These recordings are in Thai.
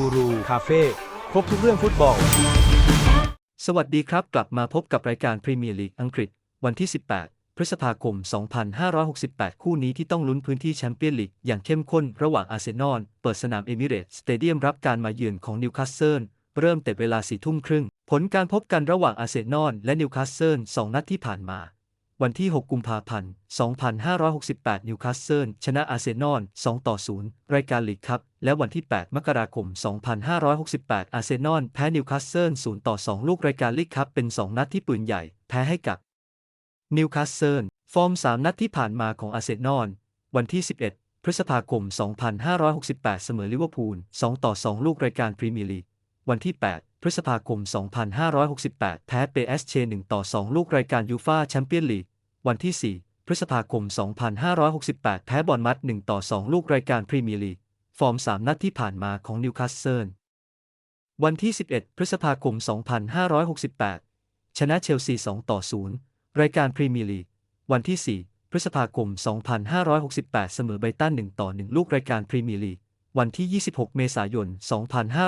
กูรูคาเฟ่ครบทุกเรื่องฟุตบอล สวัสดีครับ กลับมาพบกับรายการพรีเมียร์ลีกอังกฤษ วันที่ 18 พฤษภาคม 2568 คู่นี้ที่ต้องลุ้นพื้นที่แชมเปี้ยนลีกอย่างเข้มข้นระหว่างอาร์เซนอลเปิดสนามเอมิเรตส์สเตเดียมรับการมาเยือนของนิวคาสเซิลเริ่มแต่เวลาสี่ทุ่มครึ่ง ผลการพบกันระหว่างอาร์เซนอลและนิวคาสเซิลสองนัดที่ผ่านมา วันที่ 6 กุมภาพันธ์ 2568 นิวคาสเซิลชนะอาร์เซนอล 2 ต่อ 0 รายการลีกครับและวันที่ 8 มกราคม 2568 อาร์เซนอลแพ้นิวคาสเซิล 0 ต่อ 2 ลูกรายการลีกครับเป็น 2 นัดที่ปืนใหญ่ แพ้ให้กับนิวคาสเซิล ฟอร์ม 3 นัดที่ผ่านมาของอาร์เซนอล วันที่ 11 พฤษภาคม 2568 เสมอลิเวอร์พูล 2 ต่อ 2 ลูกรายการพรีเมียร์ลีก วันที่ 8พฤษภาคม 2568 แพ้เปเอสเช1ต่อ 2 ลูกรายการยูฟาแชมเปี้ยนลีก วันที่ 4 พฤษภาคม 2568 แพ้บอลมัด 1 ต่อ 2 ลูกรายการพรีเมียร์ลีก ฟอร์ม 3 นัดที่ผ่านมาของนิวคาสเซิล วันที่ 11 พฤษภาคม 2568 ชนะเชลซี 2 ต่อ 0 รายการพรีเมียร์ลีก วันที่ 4 พฤษภาคม 2568 เสมอไบรตัน 1 ต่อ 1 ลูกรายการพรีเมียร์ลีก วันที่ 26 เมษายน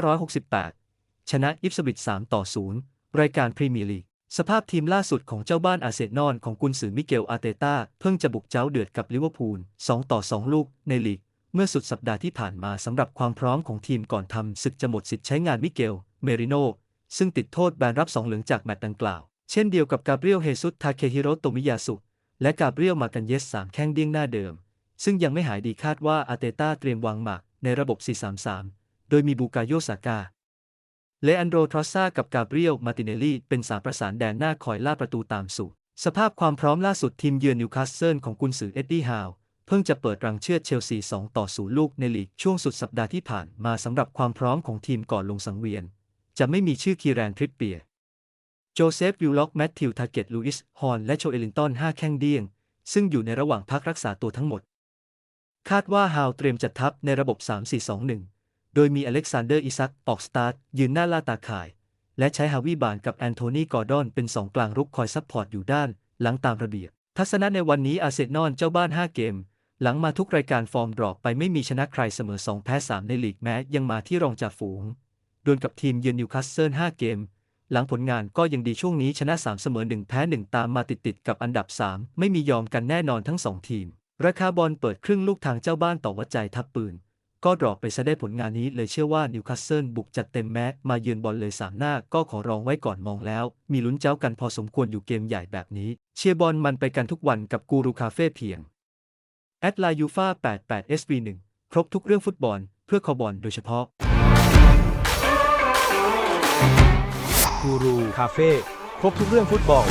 2568 ชนะอิฟสวิต3ต่อ 0 รายการพรีเมียร์ลีก สภาพทีมล่าสุดของเจ้าบ้านอาเซนอลของกุนซือมิเกลอาเตต้าเพิ่งจะบุกเจ้าเดือดกับลิเวอร์พูล 2 ต่อ 2 ลูกในลีก เมื่อสุดสัปดาห์ที่ผ่านมาสำหรับความพร้อมของทีมก่อนทำศึกจะหมดสิทธิ์ใช้งานมิเกล เมริโน ซึ่งติดโทษแบนรับสองเหลืองจากแมตช์ดังกล่าว เช่นเดียวกับกาเบรียลเฮซุสทาเคฮิโรโตมิยาสุ และกาเบรียลมากันเยสสามแข้งเดี้ยงหน้าเดิม ซึ่งยังไม่หายดีคาดว่าอาเตต้าเตรียมวางหมากในระบบ 4-3-3 โดยมีบูกาโยซากา เลอันโดทรอสซากับกาเบรียล มาติเนลลี่เป็นสามประสานแดนหน้าคอยล่าประตูตามสู่สภาพความพร้อมล่าสุดทีมเยือนนิวคาสเซิลของกุนซือเอ็ดดี้ฮาวเพิ่งจะเปิดรังเชือดเชลซี 2 ต่อ 0 ลูกในลีกช่วงสุดสัปดาห์ที่ผ่านมาสำหรับความพร้อมของทีมก่อนลงสังเวียน จะไม่มีชื่อคีแรนทริปเปียร์โจเซฟวิลล็อก แมทธิวทาเกตลูอิส ฮอน และโชเอลินตัน5 แข้งเดียง ซึ่งอยู่ในระหว่างพักรักษาตัวทั้งหมด คาดว่าฮาวเตรียมจัดทัพในระบบ 3-4-2-1 โดยมีอเล็กซานเดอร์อิซักออกสตาร์ทยืนหน้าล่าตาข่าย และใช้ฮาวิบานกับแอนโทนีกอร์ดอนเป็นสองกลางรุกคอยซัพพอร์ตอยู่ด้าน หลังตามระเบียบ ทัศนะในวันนี้อาเซนอลเจ้าบ้าน 5 เกม หลังมาทุกรายการฟอร์มดรอปไปไม่มีชนะใครเสมอ 2 แพ้ 3 ในลีกแม้ยังมาที่รองจ่าฝูงดวลกับทีมเยือนนิวคาสเซิล5เกม หลังผลงานก็ยังดีช่วงนี้ชนะ 3 เสมอ 1 แพ้ 1 ตามมาติดๆกับอันดับ 3 ไม่มียอมกันแน่นอนทั้ง 2 ทีม ราคาบอลเปิดครึ่งลูกทางเจ้าบ้านต่อวัดใจทับปืน ก็ดรอปไปซะได้ผลงานนี้เลยเชื่อว่านิวคาสเซิลบุกจัดเต็มแม้ มาเยือนบอลเลยสามหน้าก็ขอรองไว้ก่อนมองแล้ว มีลุ้นเจ้ากันพอสมควรอยู่เกมใหญ่แบบนี้ เชียร์บอลมันไปกันทุกวันกับกูรูคาเฟ่เพียงแอดไลน์ยูฟา88 SV1 ครบทุกเรื่องฟุตบอล เพื่อคอบอลโดยเฉพาะกูรูคาเฟ่ครบทุกเรื่องฟุตบอล